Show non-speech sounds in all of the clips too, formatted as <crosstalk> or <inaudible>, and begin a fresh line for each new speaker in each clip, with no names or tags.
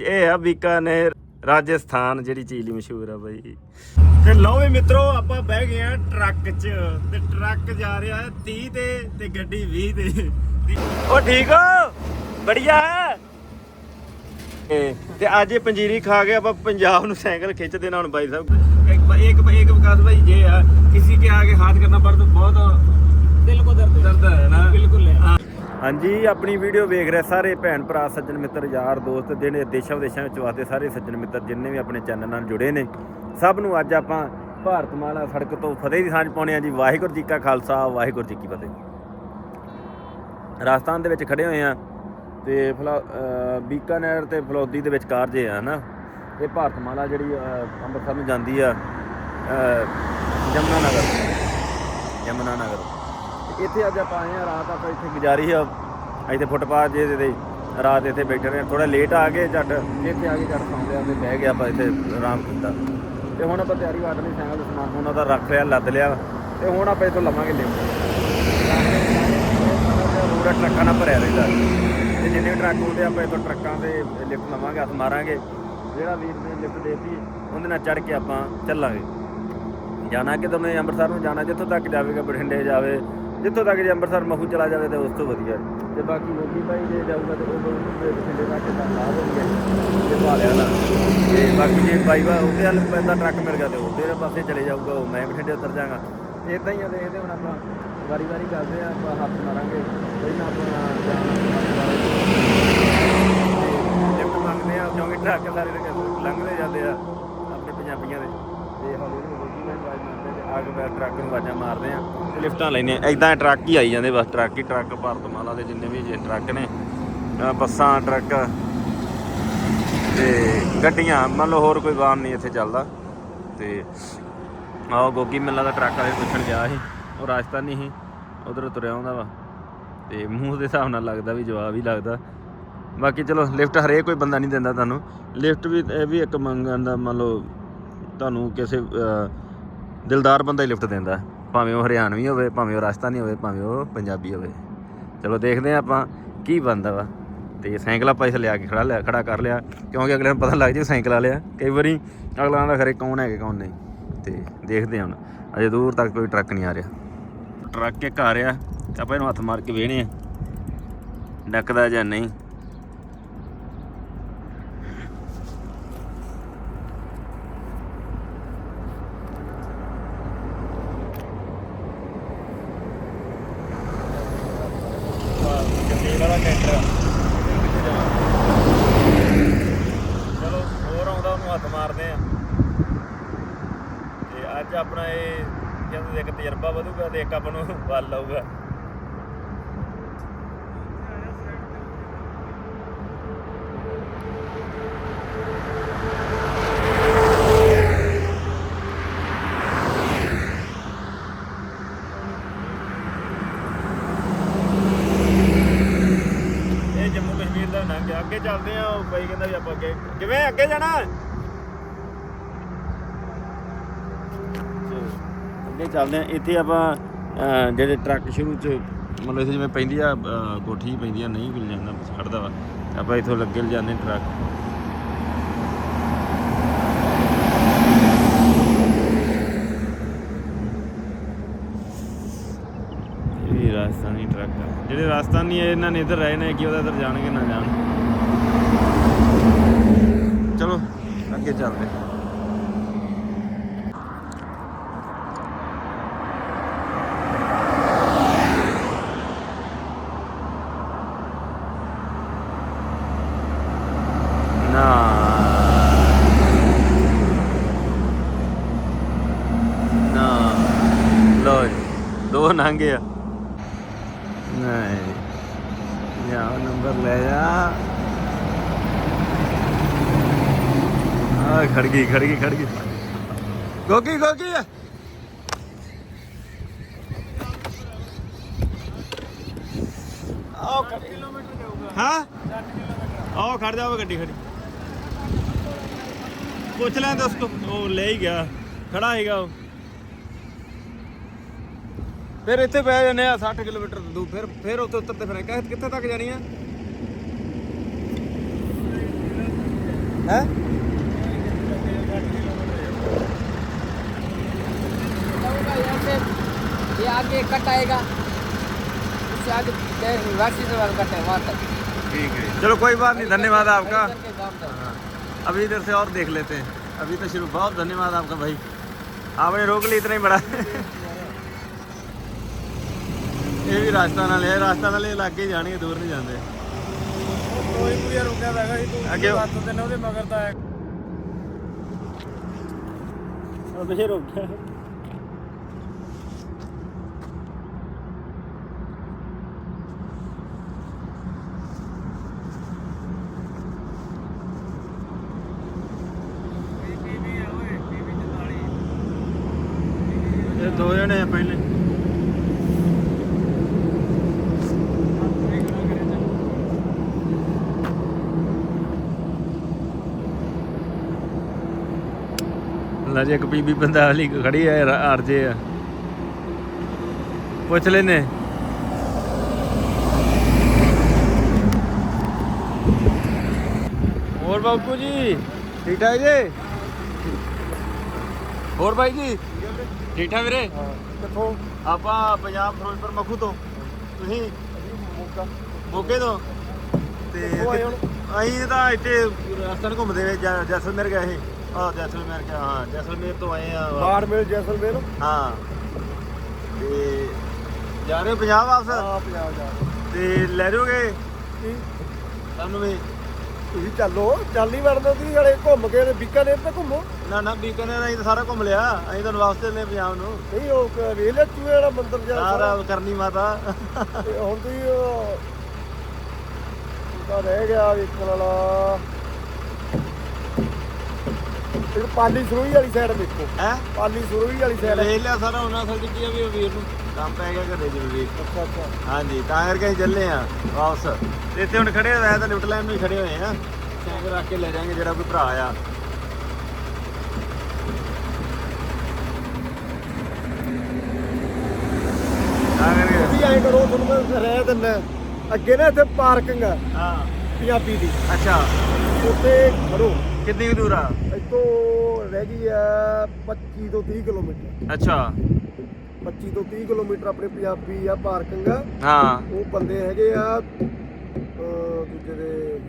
ਇਹ ਆ ਬੀਕਾਨੇਰ ਰਾਜਸਥਾਨ ਜਿਹੜੀ ਚੀਜ਼ ਲਈ ਮਸ਼ਹੂਰ ਆ ਬਾਈ। ਤੇ ਲਓ ਵੀ ਮਿੱਤਰੋ ਆਪਾਂ ਬਹਿ ਗਏ ਆ ਟਰੱਕ 'ਚ। ਤੇ ਟਰੱਕ ਜਾ ਰਿਹਾ ਹੈ 30 ਤੇ ਤੇ ਗੱਡੀ 20 ਤੇ। ਉਹ ਠੀਕ ਹੋ? ਬੜੀਆ ਹੈ। ਤੇ ਅੱਜ ਇਹ ਪੰਜੀਰੀ ਖਾ ਕੇ ਆਪਾਂ ਪੰਜਾਬ ਨੂੰ ਸਾਈਕਲ ਖਿੱਚ ਦੇਣਾ ਹੁਣ ਬਾਈ ਸਾਹਿਬ। ਇੱਕ ਇੱਕ ਇੱਕ ਵਿਕਾਸ ਭਾਈ ਜੇ ਆ ਕਿਸੇ ਕੇ ਆਗੇ ਹੱਥ ਕਰਨਾ ਪੜਦਾ ਬਹੁਤ
ਦਿਲ ਕੋ ਦਰਦ
ਦਰਦ ਹੈ ਨਾ?
ਬਿਲਕੁਲ ਹੈ।
ਹਾਂਜੀ ਆਪਣੀ ਵੀਡੀਓ ਵੇਖ ਰਹੇ ਸਾਰੇ ਭੈਣ ਭਰਾ ਸੱਜਣ ਮਿੱਤਰ ਯਾਰ ਦੋਸਤ ਜਿਹੜੇ ਦੇਸ਼ਾਂ ਵਿਦੇਸ਼ਾਂ ਵਿੱਚ ਵਾਸਤੇ ਸਾਰੇ ਸੱਜਣ ਮਿੱਤਰ ਜਿੰਨੇ ਵੀ ਆਪਣੇ ਚੈਨਲ ਨਾਲ ਜੁੜੇ ਨੇ ਸਭ ਨੂੰ ਅੱਜ ਆਪਾਂ ਭਾਰਤ ਮਾਲਾ ਸੜਕ ਤੋਂ ਫਤਿਹ ਦੀ ਸਾਂਝ ਪਾਉਣੇ ਆ ਜੀ। ਵਾਹਿਗੁਰੂ ਜੀ ਕਾ ਖਾਲਸਾ ਵਾਹਿਗੁਰੂ ਜੀ ਕੀ ਫਤਿਹ। ਰਾਜਸਥਾਨ ਦੇ ਵਿੱਚ ਖੜੇ ਹੋਏ ਆ ਤੇ ਫਲਾ ਅਹ ਬੀਕਾਨੇਰ ਤੇ ਫਲੌਦੀ ਦੇ ਵਿਚਕਾਰ ਜੇ ਆ ਹਨਾ? ਇਹ ਭਾਰਤਮਾਲਾ ਜਿਹੜੀ ਅੰਮ੍ਰਿਤਸਰ ਨੂੰ ਜਾਂਦੀ ਆ ਅਹ, ਯਮੁਨਾ ਨਗਰ ਯਮੁਨਾ ਨਗਰ ਤੇ ਇੱਥੇ ਅੱਜ ਆਪਾਂ ਆਏ ਆ ਰਾਤ ਆਪਾਂ ਇੱਥੇ ਗੁਜ਼ਾਰੀ ਆ। ਇੱਥੇ ਫੁੱਟਪਾਥ ਜੇ ਦੇ ਰਾਤ ਇੱਥੇ ਬੈਠੇ ਰਹੇ ਥੋੜਾ ਲੇਟ ਆ ਗਏ, ਝੱਟ ਇੱਥੇ ਆ ਕੇ ਝੱਟ ਸੌਂਦੇ ਆ ਤੇ ਬਹਿ ਗਿਆ ਆਪਾਂ ਇੱਥੇ, ਆਰਾਮ ਕੀਤਾ। ਤੇ ਹੁਣ ਆਪਾਂ ਤਿਆਰੀ ਵਾਟ ਲਈ ਸਾਈਕਲ ਦਾ ਸਮਾਨ ਉਹਨਾਂ ਦਾ ਰੱਖ ਲਿਆ, ਲੱਦ ਲਿਆ। ਤੇ ਹੁਣ ਆਪਾਂ ਇੱਥੋਂ ਲਵਾਂਗੇ ਲਿਫਟ ਪੂਰਾ ਟਰੱਕਾਂ ਨਾਲ ਭਰਿਆ ਰਹਿੰਦਾ। ਤੇ ਜਿੰਨੇ ਵੀ ਟਰੱਕ ਹੁੰਦੇ ਆਪਾਂ ਇੱਥੋਂ ਟਰੱਕਾਂ ਦੇ ਲਿਫਟ ਲਵਾਂਗੇ, ਹੱਥ ਮਾਰਾਂਗੇ। ਜਿਹੜਾ ਵੀਰ ਨੇ ਲਿਫਟ ਦੇਤੀ, ਉਹਦੇ ਨਾਲ ਚੜ ਕੇ ਆਪਾਂ ਚੱਲਾਂਗੇ। ਜਾਣਾ ਕਿ ਤੁਮਨੇ ਅੰਮ੍ਰਿਤਸਰ ਨੂੰ ਜਾਣਾ, ਜਿੱਥੋਂ ਤੱਕ ਜਾਵੇਗਾ, ਬਠਿੰਡੇ ਜਾਵੇ ਜਿੱਥੋਂ ਤੱਕ ਜੇ ਅੰਮ੍ਰਿਤਸਰ ਮਹੂ ਚਲਾ ਜਾਵੇ ਤਾਂ ਉਸ ਤੋਂ ਵਧੀਆ। ਤੇ ਬਾਕੀ ਮੋਗੀ ਭਾਈ ਜੇ ਜਾਊਗਾ ਤੇ ਉਹ ਬਠਿੰਡੇ ਤੱਕ ਤਾਂ ਲਾਭ ਹੋ ਗਿਆ ਤੇ ਭਾਲਿਆ ਨਾ। ਤੇ ਬਾਕੀ ਜੇ ਬਾਈ ਵਾ ਉਹਦੇ ਵੱਲ ਪੈਂਦਾ ਟਰੱਕ ਮਿਲ ਗਿਆ ਤੇ ਉਹਦੇ ਪਾਸੇ ਚਲੇ ਜਾਊਗਾ ਉਹ ਮੈਂ ਬਠਿੰਡੇ ਉਤਰ ਜਾਗਾ ਇਦਾਂ ਹੀ ਆ ਦੇਖਦੇ ਹੁਣ ਆਪਾਂ ਵਾਰੀ ਵਾਰੀ ਕਰਦੇ ਆ ਆਪਾਂ ਹੱਥ ਮਾਰਾਂਗੇ। ਪਹਿਲਾਂ ਆਪਾਂ ਲਿਫਟ ਮੰਗਦੇ ਆ ਕਿਉਂਕਿ ਟਰੱਕ ਸਾਰੇ ਦੇ ਲੰਘਦੇ ਜਾਂਦੇ ਆ ਆਪਣੇ ਪੰਜਾਬੀਆਂ ਦੇ। ਤੇ ਹੌਲੀ ਹੌਲੀ ਰੋਜੀ ਮੈਂ ਆਵਾਜ਼ ਮਾਰਦੇ ਤੇ ਆ ਕੇ ਫਿਰ ਟਰੱਕ ਨੂੰ ਆਵਾਜ਼ਾਂ ਮਾਰਦੇ ਆ ਤੇ ਲਿਫਟਾਂ ਲੈਨੇ ਐਦਾਂ ਟਰੱਕ ਹੀ ਆਈ ਜਾਂਦੇ ਬਸ, ਟਰੱਕ ਹੀ ਟਰੱਕ, ਭਾਰਤਮਾਲਾ ਦੇ ਜਿੰਨੇ ਵੀ ਜੇ ਟਰੱਕ ਨੇ। ਅਹ ਬੱਸਾਂ, ਟਰੱਕ ਤੇ ਗੱਡੀਆਂ, ਮੰਨ ਲਓ ਹੋਰ ਕੋਈ ਵਾਹਨ ਨਹੀਂ ਇੱਥੇ ਚੱਲਦਾ। ਤੇ ਆਹ ਗੋਗੀ ਮੇਲਾ ਦਾ ਟਰੱਕ ਵਾਲੇ ਪੁੱਛਣ ਗਿਆ ਸੀ। ਉਹ ਰਾਜਸਥਾਨੀ ਸੀ, ਉਧਰ ਤੁਰਿਆ ਆਉਂਦਾ ਵਾ। ਤੇ ਮੂੰਹ ਦੇ ਹਿਸਾਬ ਨਾਲ ਲੱਗਦਾ ਵੀ ਜਵਾਬ ਹੀ ਲੱਗਦਾ। ਬਾਕੀ ਚਲੋ, ਲਿਫਟ ਹਰੇਕ ਕੋਈ ਬੰਦਾ ਨਹੀਂ ਦਿੰਦਾ ਤੁਹਾਨੂੰ। ਲਿਫਟ ਵੀ ਇਹ ਵੀ ਇੱਕ ਮੰਗਣ ਦਾ ਮੰਨ ਲਓ ਤੁਹਾਨੂੰ ਕਿਸੇ ਦਿਲਦਾਰ ਬੰਦਾ ਹੀ ਲਿਫਟ ਦਿੰਦਾ। ਭਾਵੇਂ ਉਹ ਹਰਿਆਣਵੀ ਹੋਵੇ, ਭਾਵੇਂ ਉਹ ਰਾਜਸਥਾਨੀ ਹੋਵੇ, ਭਾਵੇਂ ਉਹ ਪੰਜਾਬੀ ਹੋਵੇ। ਚਲੋ ਦੇਖਦੇ ਹਾਂ ਆਪਾਂ ਕੀ ਬਣਦਾ ਵਾ। ਤੇ ਸਾਈਕਲ ਆਪਾਂ ਇਸ ਲਿਆ ਕੇ ਖੜਾ ਲਿਆ, ਖੜਾ ਕਰ ਲਿਆ। ਕਿਉਂਕਿ ਅਗਲੇ ਨੂੰ ਪਤਾ ਲੱਗ ਜੇ ਸਾਈਕਲ ਆ। ਲਿਆ ਕਈ ਵਾਰੀ ਅਗਲਾ ਆਂਦਾ, ਖਰੇ ਕੌਣ ਹੈਗੇ, ਕੌਣ ਨਹੀਂ? ਤੇ ਦੇਖਦੇ ਹਾਂ ਹੁਣ। ਅਜੇ ਦੂਰ ਤੱਕ ਕੋਈ ਟਰੱਕ ਨਹੀਂ ਆ ਰਿਹਾ। ਟਰੱਕ ਇੱਕ ਆ ਰਿਹਾ ਆਪਾਂ ਇਹਨੂੰ ਹੱਥ ਮਾਰ ਕੇ ਵੇਹਣੇ ਆ ਡੱਕਦਾ ਜਾਂ ਨਹੀਂ ਵਾਲਾ ਟਰੈਕਟਰ ਚਲੋ ਹੋਰ ਆਉਂਦਾ ਉਹਨੂੰ ਹੱਥ ਮਾਰਦੇ ਆ ਤੇ ਅੱਜ ਆਪਣਾ ਇਹ ਕਹਿੰਦੇ ਇੱਕ ਤਜਰਬਾ ਵਧੂਗਾ ਤੇ ਇੱਕ ਆਪਾਂ ਨੂੰ ਵੱਲ ਲਾਊਗਾ ਇਹ ਜੰਮੂ ਕਸ਼ਮੀਰ ਦਾ ਲੰਘ ਗਿਆ ਅੱਗੇ ਚੱਲਦੇ ਆ ਉਹ ਬਾਈ ਕਹਿੰਦਾ ਵੀ ਆਪਾਂ ਅੱਗੇ ਕਿਵੇਂ ਅੱਗੇ ਜਾਣਾ। ਅੱਗੇ ਚੱਲਦੇ ਆ ਇੱਥੇ ਆਪਾਂ ਜਿਹੜੇ ਟਰੱਕ ਸ਼ੁਰੂ ਚ, ਮਤਲਬ ਇੱਥੇ ਜਿਵੇਂ ਪੈਂਦੀ ਆ ਕੋਠੀ ਪੈਂਦੀ ਆ, ਨਹੀਂ ਮਿਲ ਜਾਂਦਾ ਛੱਡਦਾ ਵਾ। ਆਪਾਂ ਇੱਥੋਂ ਲੱਗੇ ਜਾਂਦੇ ਟਰੱਕ। ਇਹ ਰਾਜਸਥਾਨੀ ਟਰੱਕ ਆ। ਜਿਹੜੇ ਰਾਜਸਥਾਨੀ ਇਹਨਾਂ ਨੇ ਇੱਧਰ ਰਹੇ ਨੇ ਕਿ ਉਹਦਾ ਇੱਧਰ ਜਾਣਗੇ, ਨਾ ਜਾਣ। ਚਲੋ ਅੱਗੇ ਚੱਲਦੇ ਨਾ ਨਾ ਲੋ ਦੋ ਨੰਗੇ ਆ ਨਹੀਂ ਯਾ ਨੰਬਰ ਲੈ ਜਾ ਆ ਖੜ ਗਈ ਖੜ ਗਈ ਖੜ ਗਈ। ਗੋਗੀ ਗੋਗੀ। ਆਓ ਕਿਲੋਮੀਟਰ ਜਾਊਗਾ ਹਾਂ? 60 ਕਿਲੋਮੀਟਰ ਆਓ, ਖੜ ਜਾਓ ਗੱਡੀ, ਖੜੀ। ਪੁੱਛ ਲੈਣ ਦੱਸ ਕੋ ਉਹ ਲੈ ਹੀ ਗਿਆ। ਖੜਾ ਹੈਗਾ ਉਹ। ਫਿਰ ਇੱਥੇ ਪੈ ਜਾਂਦੇ ਆ 60 ਕਿਲੋਮੀਟਰ ਦੂਰ। ਫਿਰ ਫਿਰ ਉੱਥੇ ਉੱਤਰ ਤੇ ਫਿਰ ਕਿੱਥੇ ਤੱਕ ਜਾਣੀ ਆ?
है
ये आगे कट आएगा उससे आगे यूनिवर्सिटी से वाला कट है वहाँ तक
ठीक है चलो कोई बात नहीं धन्यवाद आपका
इधर के गाँव तक।
अभी इधर से और देख लेते हैं अभी तो शुरू बहुत धन्यवाद आपका भाई आपने रोक ली इतना ही बड़ा ਇਹ ਵੀ ਰਾਜਸਥਾਨ ਵਾਲੇ ਆ ਰਾਜਸਥਾਨ ਵਾਲੇ ਇਲਾਕੇ ਹੀ ਜਾਣਗੇ ਦੂਰ ਨਹੀਂ ਜਾਂਦੇ
कोई पूरा रुका रहेगा ही तो
ਅੱਗੇ
बात तो ने ਉਹਦੇ ਮਗਰ ਤਾਂ
ਅਬੇ ਰੁਕ ਗਿਆ ਇੱਕ ਬੰਦਾ ਵਾਲੀ ਖੜੀ ਹੈ ਅਰਜੇ ਆ। ਪੁੱਛ ਲੈਨੇ। ਹੋਰ ਬਾਪੂ ਜੀ ਠੀਕ ਠਾਕ ਜੀ? ਹੋਰ ਬਾਈ ਜੀ ਠੀਕ ਠਾਕ ਵੀਰੇ?
ਕਿੱਥੋਂ?
ਆਪਾਂ ਪੰਜਾਬ ਫਿਰੋਜ਼ਪੁਰ ਮਖੂ ਤੋਂ। ਤੁਸੀਂ?
ਮੋਗਾ।
ਤੋਂ। ਤੇ? ਅਸੀਂ ਤਾਂ ਇੱਥੇ ਰਾਜਸਥਾਨ ਘੁੰਮਦੇ ਵੇ ਜੈਸਲਮੇਰ ਗਏ ਸੀ। ਆ ਜੈਸਲਮੇਰ ਗਿਆ ਹਾਂ ਜੈਸਲਮੇਰ ਤੋਂ ਆਏ ਆ।
ਬਾੜਮੇਲ ਜੈਸਲਮੇਰ?
ਹਾਂ। ਤੇ ਜਾ ਰਹੇ ਹੋ ਪੰਜਾਬ ਵਾਪਸ?
ਆ ਪੰਜਾਬ ਜਾ
ਤੇ ਲੈ ਜਾਓਗੇ?
ਕੀ?
ਸਾਨੂੰ ਵੀ।
ਤੁਸੀਂ ਚੱਲੋ ਚੱਲ ਨਹੀਂ ਵੜਦੇ ਤੁਸੀਂ ਹਲੇ ਘੁੰਮ ਕੇ ਤੇ ਬੀਕਾਨੇਰ ਤੇ ਘੁੰਮੋ।
ਨਾ ਨਾ ਬੀਕਾਨੇਰ ਅਸੀਂ ਤਾਂ ਸਾਰਾ ਘੁੰਮ ਲਿਆ। ਅਸੀਂ ਤਾਂ ਵਾਪਸ ਚੱਲੇ ਪੰਜਾਬ ਨੂੰ।
ਨਹੀਂ ਉਹ ਕ- ਵੇਖ ਲਿਆ ਚੂਹੇ ਵਾਲਾ ਮੰਦਿਰ ਜਾ
ਸਾਰਾ। ਕਰਨੀ ਮਾਤਾ।
ਤੇ ਹੁਣ ਤੁਸੀਂ ਉਹ ਤਾਂ ਰਹਿ ਗਿਆ ਵੇਖਣ ਵਾਲਾ। ਇਹ ਪਾਲੀ ਸਰੋਈ ਵਾਲੀ ਸਾਈਡ ਦੇਖੋ।
ਹੈ?
ਪਾਲੀ ਸਰੋਈ ਵਾਲੀ ਸਾਈਡ
ਲੈ ਲਿਆ ਸਾਰਾ ਉਹਨਾਂ ਅਸਲ ਚ ਕੀ ਆ ਵੀ ਉਹ ਵੀਰ ਨੂੰ। ਕੰਮ ਪੈ ਗਿਆ ਘਰੇ ਜ਼ਰੂਰੀ
ਅੱਛਾ ਅੱਛਾ।
ਹਾਂਜੀ ਤਾਂ ਕਰਕੇ ਅਸੀਂ ਚੱਲੇ ਆ ਵਾਪਸ। ਤੇ ਇੱਥੇ ਹੁਣ ਖੜੇ ਹੋਏ ਆ ਤਾਂ ਲਿਫਟ ਲਾਈਨ ਨੂੰ ਹੀ ਖੜੇ ਹੋਏ ਆ। ਸਾਈਕਲ ਰੱਖ ਕੇ ਲੈ ਜਾਾਂਗੇ ਜਿਹੜਾ ਕੋਈ ਭਰਾ ਆ। ਤਾਂ ਕਰਕੇ
ਤੁਸੀਂ ਐਂ ਕਰੋ ਤੁਹਾਨੂੰ ਮੈਂ ਰਹਿ ਦਿੰਦਾ। ਅੱਗੇ ਨਾ ਇੱਥੇ ਪਾਰਕਿੰਗ ਆ।
ਹਾਂ।
ਪੰਜਾਬੀ ਦੀ।
ਅੱਛਾ।
ਉੱਥੇ ਖੜੋ।
ਕਿੰਨੀ ਕੁ ਦੂਰ ਆ?
ਇੱਥੋਂ ਰਹਿ ਗਈ ਆ 25 ਤੋਂ 30 ਕਿਲੋਮੀਟਰ।
ਅੱਛਾ।
25 ਤੋਂ 30 ਕਿਲੋਮੀਟਰ ਆਪਣੇ ਪੰਜਾਬੀ ਆ ਪਾਰਕਿੰਗ ਆ।
ਹਾਂ।
ਉਹ ਬੰਦੇ ਹੈਗੇ ਆ ਅਹ ਦੂਜੇ ਦੇ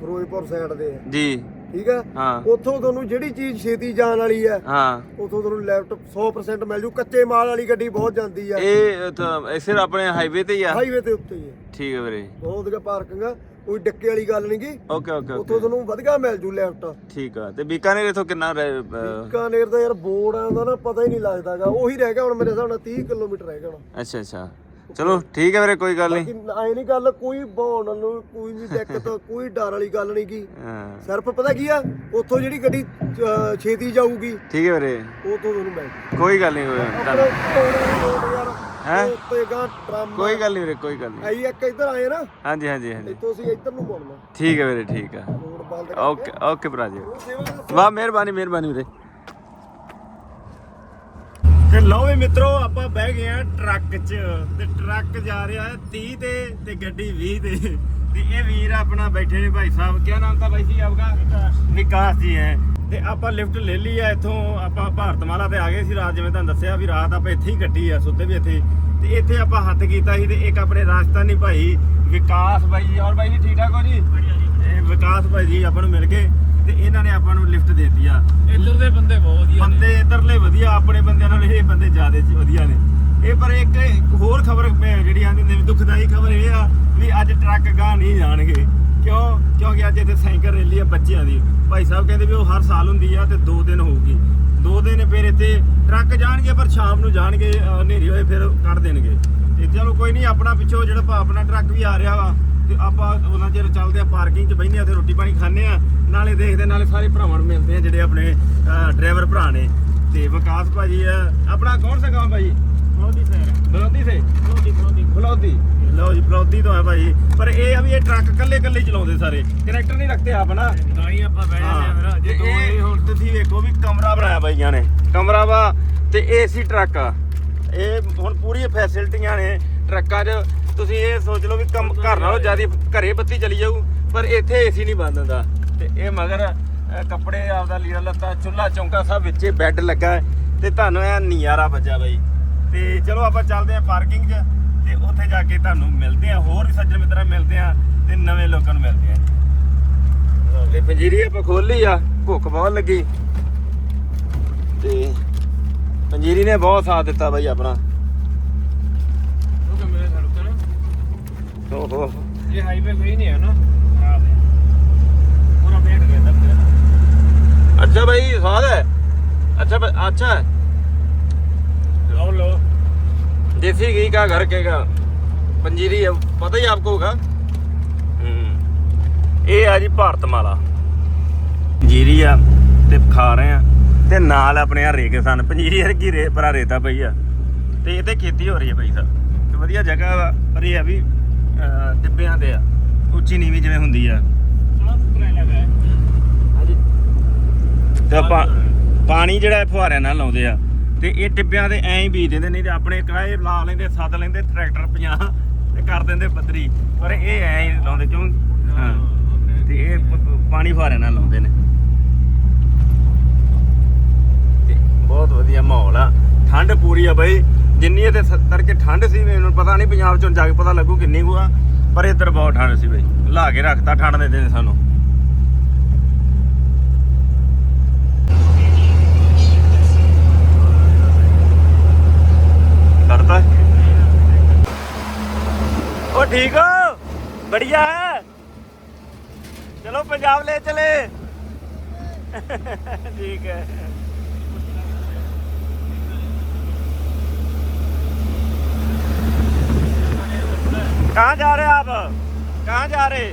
ਫਿਰੋਜ਼ਪੁਰ ਸਾਈਡ ਦੇ ਆ।
ਜੀ।
ਠੀਕ ਆ?
ਹਾਂ।
ਉੱਥੋਂ ਤੁਹਾਨੂੰ ਜਿਹੜੀ ਚੀਜ਼ ਛੇਤੀ ਜਾਣ ਵਾਲੀ ਆ
ਹਾਂ।
ਉੱਥੋਂ ਤੁਹਾਨੂੰ ਲੈਪਟਾਪ 100% ਮਿਲ ਜੂ। ਕੱਚੇ ਮਾਲ ਵਾਲੀ ਗੱਡੀ ਬਹੁਤ ਜਾਂਦੀ ਆ।
ਇਹ ਤਾਂ ਇਸੇ ਆਪਣੇ ਹਾਈਵੇ ਤੇ ਹੀ ਆ?
ਹਾਈਵੇ ਤੇ ਉੱਤੇ ਹੀ ਆ।
ਠੀਕ ਹੈ ਵੀਰੇ।
ਬਹੁਤ ਵਧੀਆ ਪਾਰਕਿੰਗ ਆ। ਕੋਈ ਡੱਕੇ ਵਾਲੀ ਗੱਲ ਨਹੀਂਗੀ
ਓਕੇ ਓਕੇ
ਉੱਥੋਂ
ਓਕੇ।
ਤੁਹਾਨੂੰ ਵਧੀਆ ਮਿਲ ਜੂ ਲੈਪਟਾਪ
ਠੀਕ ਆ। ਤੇ ਬੀਕਾਨੇਰ ਇਥੋਂ ਕਿੰਨਾ ਰਹਿ- ਅਹ,
ਬੀਕਾਨੇਰ ਦਾ ਯਾਰ ਬੋਰਡ ਆਉਂਦਾ ਨਾ ਪਤਾ ਹੀ ਨਹੀਂ ਲੱਗਦਾਗਾ। ਉਹੀ ਰਹਿ ਗਿਆ ਹੁਣ ਮੇਰੇ ਹਿਸਾਬ ਨਾਲ 30 ਕਿਲੋਮੀਟਰ ਰਹਿ ਗਿਆ ਹੁਣ।
ਅੱਛਾ ਅੱਛਾ। ਚਲੋ ਠੀਕ ਹੈ ਵੀਰੇ ਕੋਈ ਗੱਲ ਨਹੀਂ
ਬਾਕੀ ਐ ਨਹੀਂ ਗੱਲ ਕੋਈ ਬਹਾਉਣ ਨੂੰ ਕੋਈ ਵੀ ਦਿੱਕਤ <laughs> ਕੋਈ ਡਰ ਵਾਲੀ ਗੱਲ ਨਹੀਂ ਗੀ।
ਹਾਂ।
ਸਿਰਫ ਪਤਾ ਕੀ ਆ ਉੱਥੋਂ ਜਿਹੜੀ ਗੱਡੀ ਅਹ, ਛੇਤੀ ਜਾਊਗੀ
ਠੀਕ ਹੈ ਵੀਰੇ।
ਉਹ ਤੋਂ ਤੁਹਾਨੂੰ ਮਿਲ ਜੂ।
ਕੋਈ ਗੱਲ ਨਹੀਂ ਕੋਈ
ਆਪਣੇ ਰੋਡ ਯਾਰ
ਹੈਂ?
ਉਹ ਉੱਤੇ ਗਾ ਟਰਮ
ਕੋਈ ਗੱਲ ਨਹੀਂ ਵੀਰੇ ਕੋਈ ਗੱਲ ਨਹੀਂ।
ਆਈ ਇੱਕ ਇੱਧਰ ਆਏ ਨਾ।
ਹਾਂਜੀ ਹਾਂਜੀ ਹਾਂਜੀ।
ਇੱਥੋਂ ਅਸੀਂ ਇੱਧਰ ਨੂੰ ਮੁੜਨਾ।
ਠੀਕ ਹੈ ਵੀਰੇ ਠੀਕ ਆ
ਰੋਡ ਬੰਦ
ਓਕੇ ਓਕੇ ਭਰਾ ਜੀ
ਉਹ ਸੇਵਾ ਦਾ
ਵਾਹ ਮਿਹਰਬਾਨੀ ਮਿਹਰਬਾਨੀ ਵੀਰੇ। ਤੇ ਲਓ ਵੀ ਮਿੱਤਰੋ ਆਪਾਂ ਬਹਿ ਗਏ ਆ ਟਰੱਕ 'ਚ। ਤੇ ਟਰੱਕ ਜਾ ਰਿਹਾ ਹੈ 30 ਤੇ ਤੇ ਗੱਡੀ 20 ਤੇ। ਤੇ ਇਹ ਵੀਰ ਆਪਣਾ ਬੈਠੇ ਨੇ ਭਾਈ ਸਾਹਿਬ। ਕੀ ਨਾਮ ਤਾਂ ਭਾਈ ਜੀ ਆਪਕਾ? ਵਿਕਾਸ। ਜੀ ਹੈ। ਤੇ ਆਪਾਂ ਲਿਫਟ ਲੈ ਲਈ ਆ ਇੱਥੋਂ। ਆਪਾਂ ਭਾਰਤਮਾਲਾ ਤੇ ਆ ਗਏ ਸੀ ਰਾਤ ਜਿਵੇਂ ਤੁਹਾਨੂੰ ਦੱਸਿਆ ਵੀ ਰਾਤ ਆਪਾਂ ਇੱਥੇ ਹੀ ਕੱਟੀ ਆ ਸੁੱਤੇ ਵੀ ਇੱਥੇ। ਤੇ ਇੱਥੇ ਆਪਾਂ ਹੱਥ ਕੀਤਾ ਸੀ ਤੇ ਇੱਕ ਆਪਣੇ ਰਾਜਸਥਾਨੀ ਭਾਈ ਵਿਕਾਸ ਭਾਈ ਜੀ। ਔਰ ਭਾਈ ਜੀ ਠੀਕ ਠਾਕ ਹੋ ਜੀ? ਵਿਕਾਸ ਭਾਈ ਜੀ ਆਪਾਂ ਨੂੰ ਮਿਲ ਗਏ। ਤੇ ਇਹਨਾਂ ਨੇ ਆਪਾਂ ਨੂੰ ਲਿਫਟ ਦੇਤੀ ਆ।
ਇੱਧਰ ਦੇ ਬੰਦੇ ਬਹੁਤ ਵਧੀਆ ਨੇ।
ਬੰਦੇ ਇਧਰਲੇ ਵਧੀਆ ਆਪਣੇ ਬੰਦਿਆਂ ਨਾਲ ਇਹ ਬੰਦੇ ਜ਼ਿਆਦਾ ਵਧੀਆ ਨੇ। ਇਹ ਪਰ ਇੱਕ ਹੋਰ ਖਬਰ ਜਿਹੜੀ ਆਂਦੀ ਨੇ ਦੁਖਦਾਈ ਖਬਰ ਇਹ ਆ ਵੀ ਅੱਜ ਟਰੱਕ ਗਾਂ ਨਹੀਂ ਜਾਣਗੇ। ਕਿਉਂ? ਕਿਉਂਕਿ ਅੱਜ ਇੱਥੇ ਸਾਈਕਲ ਰੈਲੀ ਆ ਬੱਚਿਆਂ ਦੀ। ਭਾਈ ਸਾਹਿਬ ਕਹਿੰਦੇ ਵੀ ਉਹ ਹਰ ਸਾਲ ਹੁੰਦੀ ਆ ਤੇ 2 ਦਿਨ ਹੋਊਗੀ। 2 ਦਿਨ ਫਿਰ ਇੱਥੇ ਟਰੱਕ ਜਾਣਗੇ ਪਰ ਸ਼ਾਮ ਨੂੰ ਜਾਣਗੇ ਹਨੇਰੀ ਹੋਏ ਫਿਰ ਕੱਢ ਦੇਣਗੇ। ਤੇ ਚਲੋ ਕੋਈ ਨਹੀਂ ਆਪਣਾ ਪਿੱਛੋਂ ਜਿਹੜਾ ਆਪਣਾ ਟਰੱਕ ਵੀ ਆ ਰਿਹਾ ਵਾ ਤੇ ਆਪਾਂ ਉਹਨਾਂ ਚਿਰ ਚੱਲਦੇ ਆ ਪਾਰਕਿੰਗ 'ਚ ਬੈਠੇ ਆ ਤੇ ਰੋਟੀ ਪਾਣੀ ਖਾਂਦੇ ਆ ਨਾਲੇ ਦੇਖਦੇ ਨਾਲੇ ਸਾਰੇ ਭਰਾਵਾਂ ਨੂੰ ਮਿਲਦੇ ਆ ਜਿਹੜੇ ਆਪਣੇ ਡਰਾਈਵਰ ਭਰਾ ਨੇ। ਤੇ ਵਿਕਾਸ ਭਾਜੀ ਆ ਆਪਣਾ ਕੌਣ ਸਾ ਕੰਮ ਭਾਜੀ?
ਮੋਦੀ ਸਰ।
ਬਲੌਦੀ ਸੇ?
ਮੋਦੀ ਮੋਦੀ
ਬਲੌਦੀ। ਲਓ ਜੀ ਬਲੌਦੀ ਤੋਂ ਹੈ ਭਾਜੀ। ਪਰ ਇਹ ਆ ਵੀ ਇਹ ਟਰੱਕ ਕੱਲੇ ਕੱਲੇ ਚਲਾਉਂਦੇ ਸਾਰੇ। ਕਨੈਕਟਰ ਨਹੀਂ ਰੱਖਦੇ ਆਪ ਨਾ।
ਤਾਂ ਹੀ ਆਪਾਂ ਬਹਿ ਜਾਂਦੇ ਆ ਮੇਰਾ ਜੇ
ਤੇ
ਦੋ
ਇਹ ਹੁਣ ਤੁਸੀਂ ਵੇਖੋ ਵੀ ਕਮਰਾ ਬਣਾਇਆ ਬਾਈਆਂ ਨੇ। ਕਮਰਾ ਵਾ ਤੇ ਏਸੀ ਟਰੱਕ ਆ। ਇਹ ਹੁਣ ਪੂਰੀ ਫੈਸਿਲਿਟੀਆਂ ਨੇ ਟਰੱਕਾਂ 'ਚ। ਤੁਸੀਂ ਇਹ ਸੋਚ ਲਓ ਵੀ ਕੰਮ ਘਰ ਨਾਲੋਂ ਜ਼ਿਆਦਾ ਘਰੇ ਬੱਤੀ ਚਲੀ ਜਾਊ ਪਰ ਇੱਥੇ ਏਸੀ ਨਹੀਂ ਬੰਦ ਹੁੰਦਾ। ਤੇ ਇਹ ਮਗਰ ਅਹ, ਕੱਪੜੇ ਆਪਦਾ ਲੀੜਾ ਲੱਤਾ ਚੁੱਲਾ ਚੌਂਕਾ ਸਭ ਵਿੱਚੇ ਬੈੱਡ ਲੱਗਾ ਹੈ ਤੇ ਤੁਹਾਨੂੰ ਇਹ ਨਜ਼ਾਰਾ ਵੱਜਾ ਬਾਈ। ਤੇ ਚਲੋ ਆਪਾਂ ਚੱਲਦੇ ਆਂ ਪਾਰਕਿੰਗ 'ਚ ਤੇ ਉੱਥੇ ਜਾ ਕੇ ਤੁਹਾਨੂੰ ਮਿਲਦੇ ਆਂ ਹੋਰ ਵੀ ਸੱਜਣ ਮਿੱਤਰਾਂ ਨੂੰ ਮਿਲਦੇ ਆਂ ਤੇ ਨਵੇਂ ਲੋਕਾਂ ਨੂੰ ਮਿਲਦੇ ਆਂ ਤੇ ਪੰਜੀਰੀ ਆਪਾਂ ਖੋਲ ਲਈ ਆ ਭੁੱਖ ਬਹੁਤ ਲੱਗੀ। ਤੇ ਪੰਜੀਰੀ ਨੇ ਬਹੁਤ ਸਾਥ ਦਿੱਤਾ ਬਾਈ ਆਪਣਾ
ਉਹ ਮੇਰੇ ਸੜਕ ਤੇ ਨਾ
ਓਹੋ
ਇਹ ਹਾਈਵੇ ਸਹੀ ਨਹੀਂ ਹੈ ਨਾ ਖਰਾਬ ਹੈ ਪੂਰਾ ਬੈਠ ਗਿਆ ਦਬ
अच्छा भाई स्वाद है अच्छा ब- अच्छा है
ਲਓ ਲਓ
देसी घी का घर के का पंजीरी है पता ही आपको होगा ਇਹ ਆ ਜੀ ਭਾਰਤਮਾਲਾ ਪੰਜੀਰੀ ਆ ਤੇ ਖਾ ਰਹੇ ਆ ਤੇ ਨਾਲ ਆਪਣੇ ਆ ਰੇਗਿਸਤਾਨ ਪੰਜੀਰੀ ਵਰਗੀ ਰੇ ਪਰਾ ਰੇਤਾ ਪਈ ਆ ਤੇ ਇਹ ਤੇ ਖੇਤੀ ਹੋ ਰਹੀ ਹੈ ਭਾਈ ਸਾਹਿਬ ਤੇ ਵਧੀਆ ਜਗ੍ਹਾ ਵਾ ਪਰ ਇਹ ਆ ਵੀ ਅਹ, ਟਿੱਬਿਆਂ ਤੇ ਆ। ਉੱਚੀ ਨੀਵੀਂ ਜਿਵੇਂ ਹੁੰਦੀ ਆ। ਤੇ ਆਪਾਂ ਪਾਣੀ ਜਿਹੜਾ ਫੁਹਾਰਿਆਂ ਨਾਲ ਲਾਉਂਦੇ ਆ। ਤੇ ਇਹ ਟਿੱਬਿਆਂ ਤੇ ਐਂ ਹੀ ਬੀਜ ਦਿੰਦੇ ਨਹੀਂ ਤੇ ਆਪਣੇ ਕਿਰਾਏ ਲਾ ਲੈਂਦੇ ਸੱਦ ਲੈਂਦੇ ਟਰੈਕਟਰ 50 ਤੇ ਕਰ ਦਿੰਦੇ ਪੱਧਰੀ ਪਰ ਇਹ ਐਂ ਹੀ ਲਾਉਂਦੇ ਕਿਉਂ? ਹਾਂ। ਤੇ ਇਹ ਪਾਣੀ ਫੁਹਾਰਿਆਂ ਨਾਲ ਲਾਉਂਦੇ ਨੇ। ਤੇ ਬਹੁਤ ਵਧੀਆ ਮਾਹੌਲ ਆ। ਠੰਡ ਪੂਰੀ ਆ ਬਈ। ਜਿੰਨੀ ਇਹ ਤੇ ਤੜਕੇ ਠੰਡ ਸੀ ਮੈਨੂੰ ਪਤਾ ਨਹੀਂ ਪੰਜਾਬ ਚੋਂ ਜਾ ਕੇ ਪਤਾ ਲੱਗੂ ਕਿੰਨੀ ਕੁ ਆ, ਪਰ ਇੱਧਰ ਬਹੁਤ ਠੰਡ ਸੀ ਬਈ। ਲਾ ਕੇ ਰੱਖਤਾ ਠੰਡ ਦੇ ਦਿਨ ਸਾਨੂੰ। ਕਰਤਾ ਉਹ ਠੀਕ ਹੋ? ਬੜੀਆ ਚਲੋ ਪੰਜਾਬ ਲੈ ਚਲੇ। ਠੀਕ ਹੈ। कहाँ जा रहे आप कहाँ जा रहे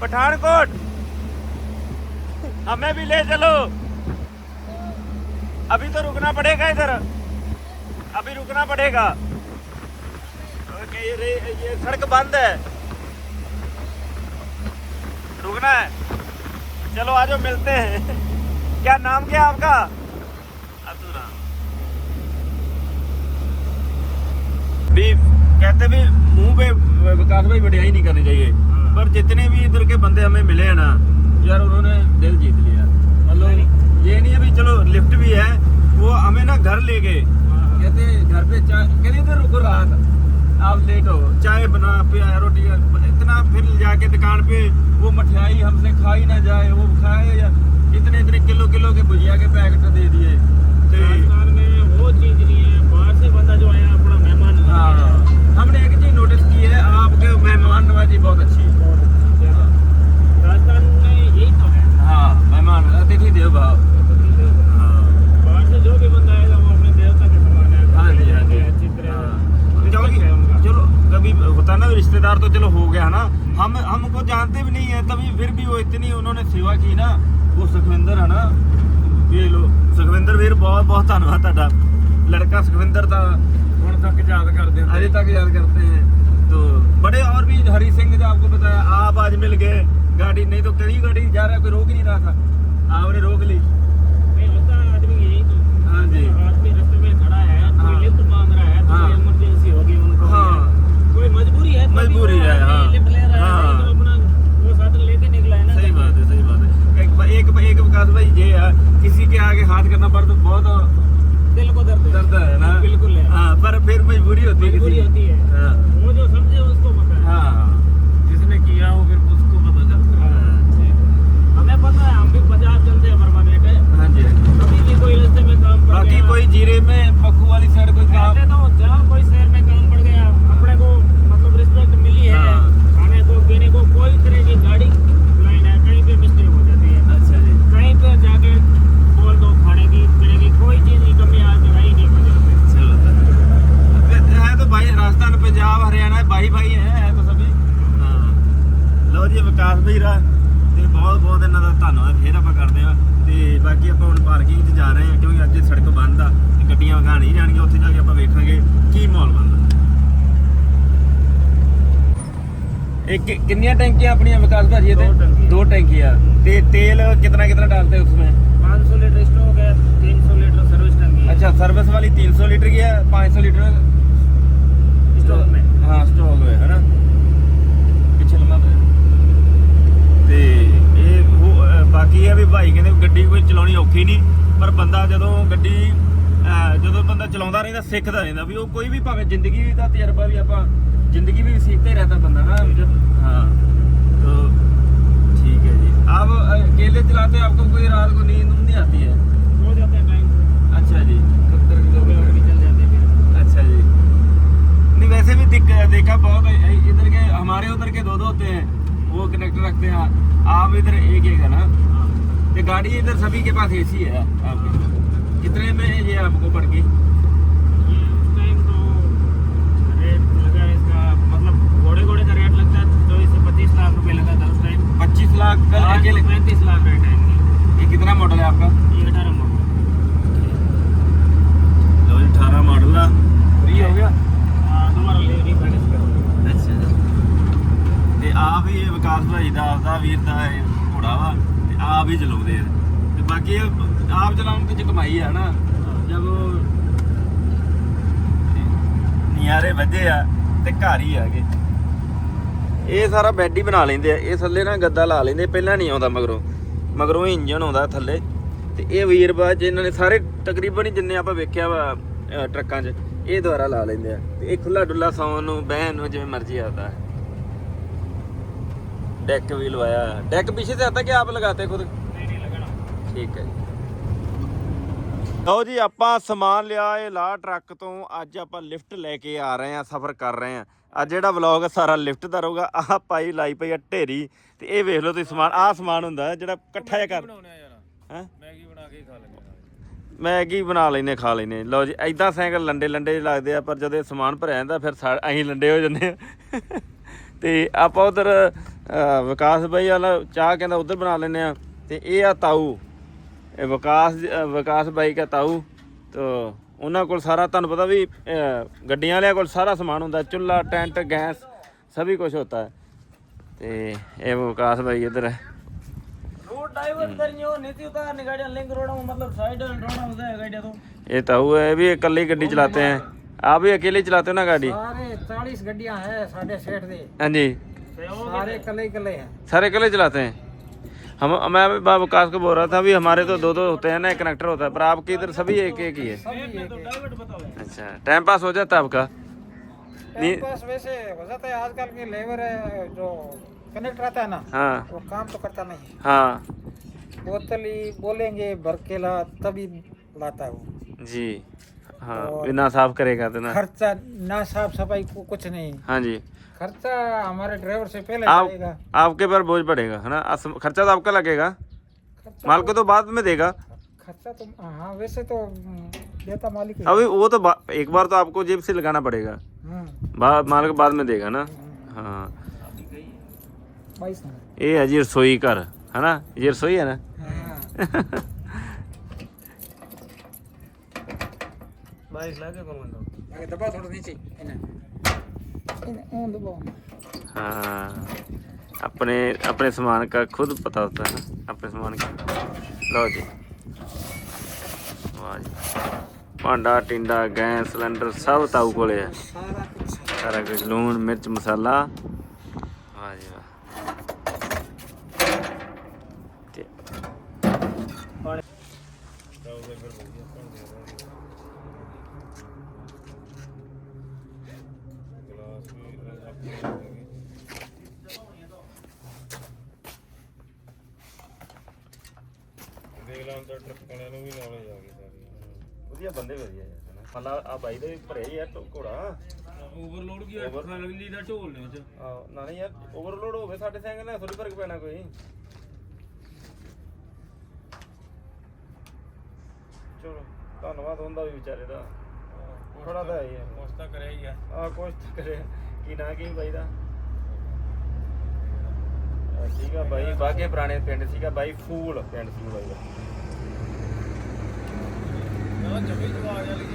पठानकोट हमें भी ले चलो अभी तो रुकना पड़ेगा इधर अभी रुकना पड़ेगा ओके, ये रे- ये सड़क बंद है रुकना है चलो आ जाओ मिलते हैं क्या नाम क्या है आपका भी कहते भी मुंह पे विकास भाई बढ़िया ही नहीं करनी चाहिए पर जितने भी इधर के बंदे हमें मिले हैं ना यार उन्होंने दिल जीत लिया मतलब ये नहीं है भी चलो लिफ्ट भी है वो हमें ना घर ले गए कहते घर पे चाय कहते इधर रुको रात आप लेट हो चाय बना पिया रोटी इतना फिर जाके दुकान पे वो मठियाई हमसे खाई ना जाए वो खाए या इतने इतने किलो किलो के भुजिया के पैकेट दे दिए ते
राजस्थान में वो चीज नहीं है बाहर से बंदा जो आया अपना मेहमान बन
हाँ,
गया।
हमने एक चीज नोटिस की है आपके मेहमान नवाजी बहुत अच्छी है
बहुत अच्छी है। राजस्थान में यही तो है
हाँ मेहमान अतिथि देव भाव हाँ
बाहर से जो भी बंदा आएगा वो अपने देवता के समान है
हाँ जी, हाँ जी।
अच्छी तरह
हाँ।
respect
क्योंकि
है उनका।
चलो कभी होता ना रिश्तेदार तो चलो हो गया ना हम हमको जानते भी नहीं है तभी फिर भी वो इतनी उन्होंने सेवा की ना वो सुखविंदर है ना ये लो सुखविंदर ਵੀਰ ਬਹੁਤ ਬਹੁਤ ਧੰਨਵਾਦ ਤੁਹਾਡਾ लड़का सुखविंदर था
ਹੁਣ तक याद करते हैं।
अजय तक याद करते हैं। तो बड़े और भी हरी सिंह जो तो आपको बताया आप आज मिल गए गाड़ी नहीं तो कहीं गाड़ी जा रहा कोई रोक ही नहीं रहा था। आपने रोक ली। एक विकास भाई ये है किसी के आगे हाथ करना पड़े तो बहुत
दिल को दर्द है
दर्द है ना
बिल्कुल है
हाँ पर फिर मजबूरी होती है किसी
मजबूरी
की।
होती है
हाँ
वो जो समझे उसको पता है
हाँ जिसने किया हो फिर उसको पता चलता है
हमें पता है हम भी पंजाब चलते हैं परमानेंट है
हाँ जी एक कितनी टैंकियां अपनी विकास भाजी
दो टंकी
दो टैंकियां ते तेल कितना कितना डालते हैं उसमें
पाँच सौ लीटर स्टोक है तीन सौ लीटर सर्विस टंकी है
अच्छा सर्विस वाली 300 लीटर की है 500 लीटर
स्टॉक में
हाँ स्टॉक में है ना ਪਿੱਛੇ ਲੰਮਾ ਪਿਆ। ਤੇ ਇਹ ਉਹ, ਅ, ਬਾਕੀ ਇਹ ਆ ਵੀ ਭਾਈ ਕਹਿੰਦੇ ਗੱਡੀ ਕੋਈ ਚਲਾਉਣੀ ਔਖੀ ਨਹੀਂ ਪਰ ਬੰਦਾ ਜਦੋਂ ਗੱਡੀ ਜਦੋਂ ਬੰਦਾ ਚਲਾਉਂਦਾ ਰਹਿੰਦਾ ਸਿੱਖਦਾ ਰਹਿੰਦਾ ਵੀ ਉਹ ਕੋਈ ਵੀ ਭਾਵੇਂ ਜ਼ਿੰਦਗੀ ਦਾ ਤਜਰਬਾ ਵੀ ਆਪਾਂ ਜ਼ਿੰਦਗੀ ਵੀ सीखते ही रहता बंदा ना हाँ तो ठीक है जी आप अ, अकेले चलाते हैं आपको कोई रात को नींद नहीं आती है
हो जाते हैं टाइम
अच्छा जी
सत्तर किलोमीटर भी चल जाते हैं
अच्छा जी नहीं वैसे भी दिख, देखा बहुत है इधर के हमारे उधर के दो दो होते हैं वो कनेक्टर रखते हैं आप इधर एक एक है ना ये गाड़ी इधर सभी के पास एसी है आपके कितने में ये आपको पड़ गई
ये उस टाइम तो रेट लगा इसका मतलब घोड़े घोड़े का रेट लगता है चौबीस से पच्चीस लाख रुपए लगा था उस टाइम
पच्चीस लाख का
आज
अकेले
तो पैंतीस लाख रेट है इनकी।
ये कितना मॉडल है आपका
ये अठारह मॉडल
लो जी अठारह मॉडल है फ्री हो गया
हाँ, दोबारा ले रिफाइनेंस करो
ਅੱਛਾ ਤੇ ਆਪ ਹੀ ਇਹ ਵਿਕਾਸ ਭਾਈ ਦਾ ਆਪਦਾ ਵੀਰ ਦਾ ਇਹ ਘੋੜਾ ਵਾ ਤੇ ਆਪ ਹੀ ਚਲਾਉਂਦੇ ਆ ਤੇ ਬਾਕੀ ਇਹ ਆਪ ਚਲਾਉਣ ਵਿੱਚ ਕਮਾਈ ਆ ਨਾ ਜਦ ਨਿਆਰੇ ਵਧੇ ਆ ਤੇ ਘਰ ਹੀ ਆ ਗਏ। ਇਹ ਸਾਰਾ ਬੈੱਡ ਹੀ ਬਣਾ ਲੈਂਦੇ ਆ। ਇਹ ਥੱਲੇ ਨਾ ਗੱਦਾ ਲਾ ਲੈਂਦੇ ਪਹਿਲਾਂ ਨਹੀਂ ਆਉਂਦਾ ਮਗਰੋਂ। ਮਗਰੋਂ ਇੰਜਨ ਆਉਂਦਾ ਥੱਲੇ। ਤੇ ਇਹ ਵੀਰਬਾ ਇਹਨਾਂ ਨੇ ਸਾਰੇ ਤਕਰੀਬਨ ਜਿੰਨੇ ਆਪਾਂ ਵੇਖਿਆ ਵਾ ਟਰੱਕਾਂ 'ਚ ਇਹ ਦੁਆਰਾ ਲਾ ਲੈਂਦੇ ਆ। ਤੇ ਇਹ ਖੁੱਲਾ ਡੁੱਲਾ ਸੌਣ ਨੂੰ ਬਹਿਣ ਨੂੰ ਜਿਵੇਂ ਮਰਜ਼ੀ ਆਉਂਦਾ ਹੈ ਡੈਕ ਵੀ ਲਵਾਇਆ। ਡੈਕ ਪਿੱਛੇ ਤੇ ਆਤਾ ਕਿ ਆਪ ਲਗਾਤੇ ਖੁਦ?
ਨਹੀਂ ਨਹੀਂ ਲਗਾਣਾ
ਠੀਕ ਹੈ ਲਓ ਜੀ ਆਪਾਂ ਸਮਾਨ ਲਿਆ ਇਹ ਲਾ ਟਰੱਕ ਤੋਂ। ਅੱਜ ਆਪਾਂ ਲਿਫਟ ਲੈ ਕੇ ਆ ਰਹੇ ਆ ਸਫ਼ਰ ਕਰ ਰਹੇ ਆ ਅੱਜ ਜਿਹੜਾ ਵਲੌਗ ਸਾਰਾ ਲਿਫਟ ਦਾ ਰਹੂਗਾ। ਆਹ ਪਾਈ ਲਾਈ ਪਈ ਆ ਢੇਰੀ ਤੇ ਇਹ ਵੇਖ ਲਓ ਤੁਸੀਂ ਸਮਾਨ। ਆਹ ਸਮਾਨ ਹੁੰਦਾ ਜਿਹੜਾ ਇਕੱਠਾ ਜਿਹਾ ਕਰ ਹੈ?
ਮੈਗੀ ਬਣਾ ਕੇ ਖਾ ਲੈਂਦੇ
ਮੈਗੀ ਬਣਾ ਲੈਨੇ ਖਾ ਲੈਨੇ ਲਓ ਜੀ ਐਦਾਂ ਸਾਈਕਲ ਲੰਡੇ ਲੰਡੇ ਲੱਗਦੇ ਆ ਪਰ ਜਦੋਂ ਇਹ ਸਮਾਨ ਭਰਿਆ ਜਾਂਦਾ ਫਿਰ ਅਸੀਂ ਲੰਡੇ ਹੋ ਜਾਂਦੇ ਆ। <laughs> ਤੇ ਆਪਾਂ ਉਧਰ ਵਿਕਾਸ ਬਾਈ ਵਾਲਾ ਚਾਹ ਕਹਿੰਦਾ ਉਧਰ ਬਣਾ ਲੈਨੇ ਆ। ਤੇ ਇਹ ਆ ਤਾਊ। ਵਿਕਾਸ ਅ, ਵਿਕਾਸ ਬਾਈ ਦਾ ਤਾਊ ਤੋ ਉਹਨਾਂ ਕੋਲ ਸਾਰਾ ਤੁਹਾਨੂੰ ਪਤਾ ਵੀ ਅ, ਗੱਡੀਆਂ ਵਾਲਿਆਂ ਕੋਲ ਸਾਰਾ ਸਮਾਨ ਹੁੰਦਾ ਚੁੱਲਾ ਟੈਂਟ ਗੈਸ ਸਭੀ ਕੁਝ ਹੁੰਦਾ ਹੈ ਤੇ ਇਹ ਵਿਕਾਸ ਬਾਈ ਇਧਰ ਹੈ
रोड डाइवर्ट करनी हो नीति उतारने गाड़ियां लिंक रोड में मतलब साइड रोड में होता है गाड़ियां तो
ये ताऊ है ये भी इकल्ली गड्डी चलाते हैं आप भी अकेले ही चलाते हो ना गाड़ी
सारे 40 गड्डियां हैं साढ़े सेठ दे
हाँ जी
सारे कले कले हैं
सारे अकेले चलाते हैं हम मैं अभी बा- विकास को बोल रहा था अभी हमारे तो दो दो होते हैं ना एक कनेक्टर होता है पर आपके इधर सभी एक एक ही है
सभी एक एक।
डाइवर्ट बताओ
अच्छा टाइम पास हो जाता है आपका
टाइम पास वैसे हो जाता है आजकल के लेबर है जो कनेक्ट रहता है ना
हाँ
वो काम तो करता नहीं
हाँ
बोतल ही बोलेंगे भर के ला तभी लाता है वो
जी हाँ बिना साफ करेगा तो ना
खर्चा ना साफ सफाई को कुछ नहीं
हाँ जी
खर्चा हमारे ड्राइवर से पहले
आप, आपके पर बोझ पड़ेगा है ना? खर्चा तो आपका लगेगा। माल को तो बाद में देगा।
खर्चा तो हाँ वैसे तो हम्म, देता मालिक
अभी वो तो एक बार तो आपको जेब से लगाना पड़ेगा।
हम्म।
माल बाद में देगा ना?
हम्म।
हाँ। ये है जी रसोई कर है ना? ये रसोई
है
ना? हाँ। बारिश लागे
कौन दबा थोड़ा नीचे। है ना? इन्हें इन्हें ऊं दबाओ
हाँ अपने अपने सामान का खुद पता होता है ना अपने सामान का लो जी ਵਾਹ ਜੀ ਭਾਂਡਾ ਟਿੰਡਾ ਗੈਸ ਸਿਲੰਡਰ ਸਭ ਤਾਊ ਕੋਲੇ ਹੈ
सारा कुछ
ਸਾਰਾ ਕੁਝ ਲੂਣ ਮਿਰਚ ਮਸਾਲਾ
ਕੀ ਹੈ ਅਗਲੀ ਦਾ ਢੋਲ ਨੇ ਉਹ ਚ।
ਆ ਨਾ ਨਹੀਂ ਯਾਰ ਓਵਰਲੋਡ ਹੋਵੇ ਸਾਡੇ ਸਾਈਕਲ ਨਾਲ ਥੋੜੀ ਫ਼ਰਕ ਪੈਣਾ ਕੋਈ। ਚਲੋ ਧੰਨਵਾਦ ਹੁੰਦਾ ਵੀ ਵਿਚਾਰੇ ਦਾ। ਥੋੜਾ ਤਾਂ ਹੈ ਹੀ ਆ।
ਕੁਛ ਤਾਂ ਕਰਿਆ ਹੀ ਆ।
ਆ ਕੁਛ ਤਾਂ ਕਰੇ ਕੀ ਨਾ ਕੀ ਬਾਈ ਦਾ? ਆ, ਠੀਕ ਆ ਬਾਈ। ਬਾਗੇ ਪੁਰਾਣੇ ਪਿੰਡ ਸੀਗਾ ਬਾਈ ਫੂਲ ਪਿੰਡ ਸੀ ਬਾਈ ਦਾ।
ਨਾ ਜਮੀ ਜਵਾ ਆ ਜਾਲੀ